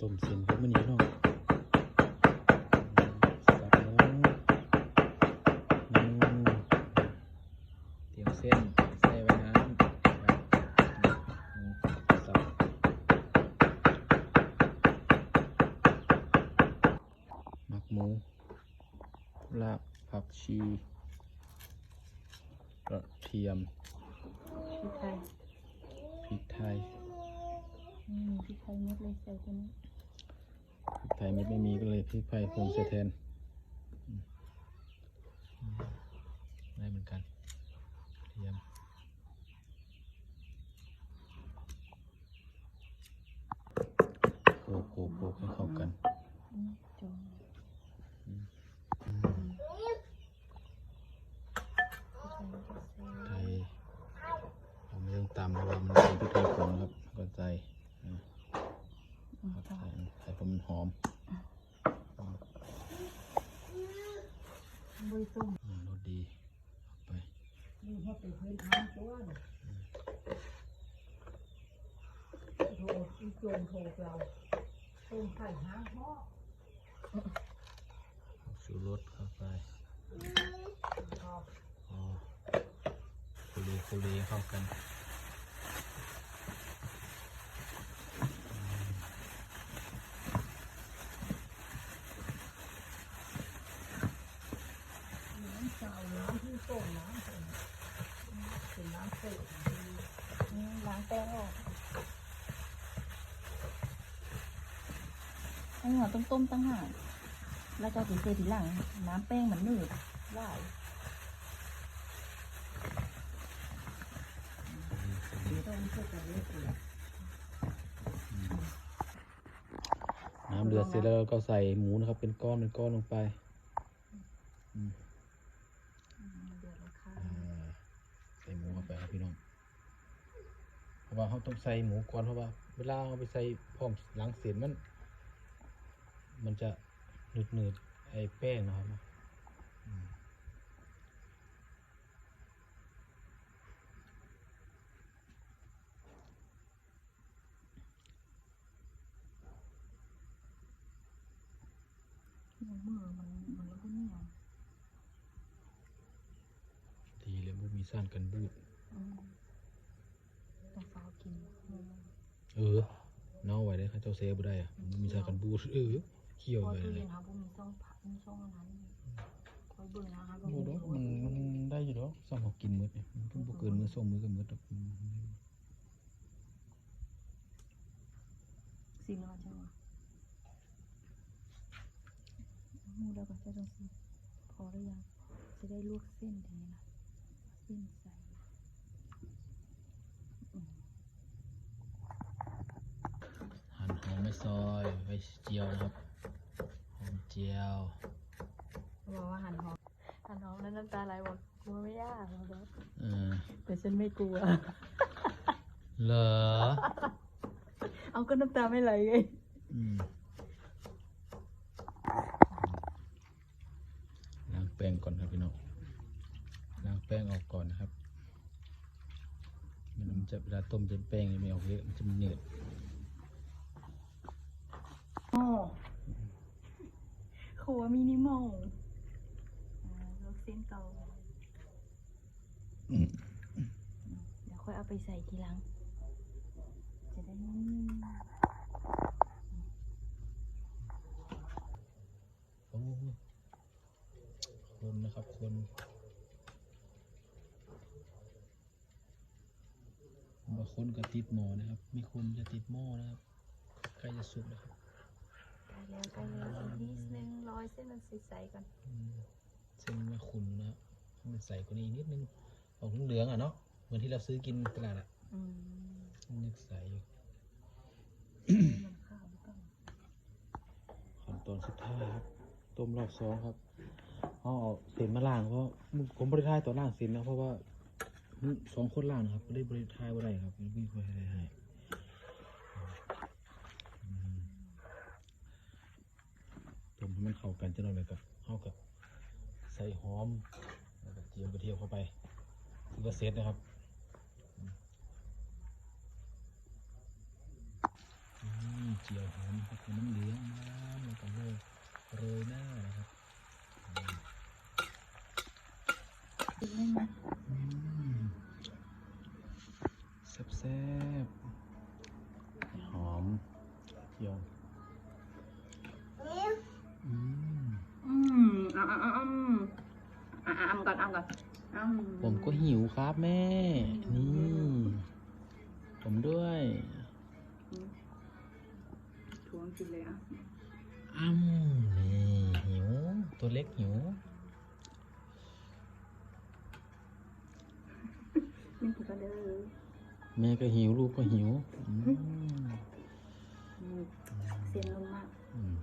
ต้มเส้นครับมันนี้เนาะสับหมูอืมเตรียมเส้นใส่ไว้น้ำครับอืมสับหมักหมูลาบผักชีกระเทียมพริกไทยพริกไทย อืมพริกไทยเม็ดเลยใส่ตัวนี้พริกไทยเม็ดไม่มีก็เลยพริกไทยผงใส่แทนอืมอืมได้เหมือนกันเทียมโขกโขกโขกให้เข้ากันอืมจงไทยเราไม่ต้องตำเพราะว่ามันเป็นพริกไทยผงครับก็ใส่อ่า อืม ครับ ต่อ ใส่ใส่เพราะมันหอม บริสุทธิ์อืมรสดีเอาไปนี่เขาเป็นพื้นฐานตัวเนี่ยโถอีโจงโถเราต้มไข่ห้างหม้อชูรสเข้าไปอบพอคุเรคุเรเข้ากันำเจ้าน้ำที่ต้มน้ำเป็นเป็นน้ำเสก อืมล้างแป้งออกอันนี้เราต้องต้มตั้งหากแล้วก็ถึงเททีหลัง น้ำแป้งมันหนืดไหลายเดี๋ยวต้องเสกกันเลยสิน้ำเดือดเสร็จแล้วเราก็ใส่หมูนะครับ เป็นก้อนเป็นก้อนลงไปอืมอืมเดือดแล้วค่ะอ่าใส่หมูเข้าไปครับพี่น้องเพ ราะว่าเขาต้องใส่หมูก่อนเพราะว่า เวลาเอาไปใส่พร้อมหลังเสร็จมัน มันจะหนืดหนืดๆไอ้แป้งนะครับอืมมือมันมันแล้วก็เหนียวดีเลยบุมีซ่านกันบูดอืม ต้องฟ้าวกินอืมเออเน่าไว้เลยครับเจ้าเซฟบ่ได้อะบ่มีซ่านกันบูดเออเคี่ยวพอไปตู้เลเย็ยนครับพวกมีช่องผักมีช่องอันนั้นคอยเบิ่งนะครับโอ้ดอกมันมันได้อยู่ดอกซ้ำเขากินหมดเนี่ยมันก็บ่เกินมือสองมือก็หมดดอกอืมสิ่งเราจะว่ามูแล้วก็จะต้องสิพอหรือยังจะได้ลวกเส้นทีนี้นะเส้นใส่อืม หั่นหอมไม่ ซอยไว้เจียวนะครับหอมเจียวบอกว่าหั่นหอมหั่นหอมแล้วน้ำตาไหลบอกกลัวไม่ยากหรอกเออแต่ฉันไม่กลัว เหรอเอาก็น้ำตาไม่ไหลไงอืมล้างแป้งก่อนครับพี่น้องล้างแป้งออกก่อนนะครับไมันจะเวลาต้มจะแป้งไม่ออกเยอะมันจะเหนืด โอ้ ครัวมินิมอลอ่าลวกเส้นเก่าอืมเดี๋ยวค่อยเอาไปใส่ทีหลัง จะได้นิ่มโอ้คนนะครับคนบางคนก็ติดหม้อนะครับ มีคนจะติดหม้อนะครับใกล้จะสุกแล้วครับใกล้แล้วใกล้แล้วอีกนิดนึงร้ อยเส้นมันใสๆก่อนอืมเส้นไม่ขุ่นนะครับให้มันใส่กว่านี้นิดนึงออกเหลืองๆอะเนาะเหมือนที่เราซื้อกินตลาดอะอืมนึกใส่อยู่น้ำข้าวหรือเปล่าขั้นตอนสุดท้ายครับต้มรอบสองครับเอาเอาเส้นมาล่างเพราะผมบริทายต่อล่างเส้นนะเพราะว่ามันสองคนล่างนะครับไม่ได้บริทายอะไรครับไม่บริทายให้อืมต้ มให้มันเข้ากันจะหน่อยเลยกับเข้ากับใส่หอมแล้วก็เจียวกระเทียมเข้าไปนี่าเสร็จนะครับเจียวหอมกับน้ำเหลืองน้ำแล้วก็โรยโรยหน้านะครับ กินได้ไหม อืมแซ่บๆหอมเจียวอืม อืมอะอะอะอืม อะอะอะก่อนอะก่อนอืมผมก็หิวครับแม่ นี่ ผมด้วยทวงกินเลยอะอ้ำนี่หิว ตัวเล็กหิวนี่กินก็เด้อแม่ก็หิวลูกก็หิวอืมนี่เสียงลงมากอืม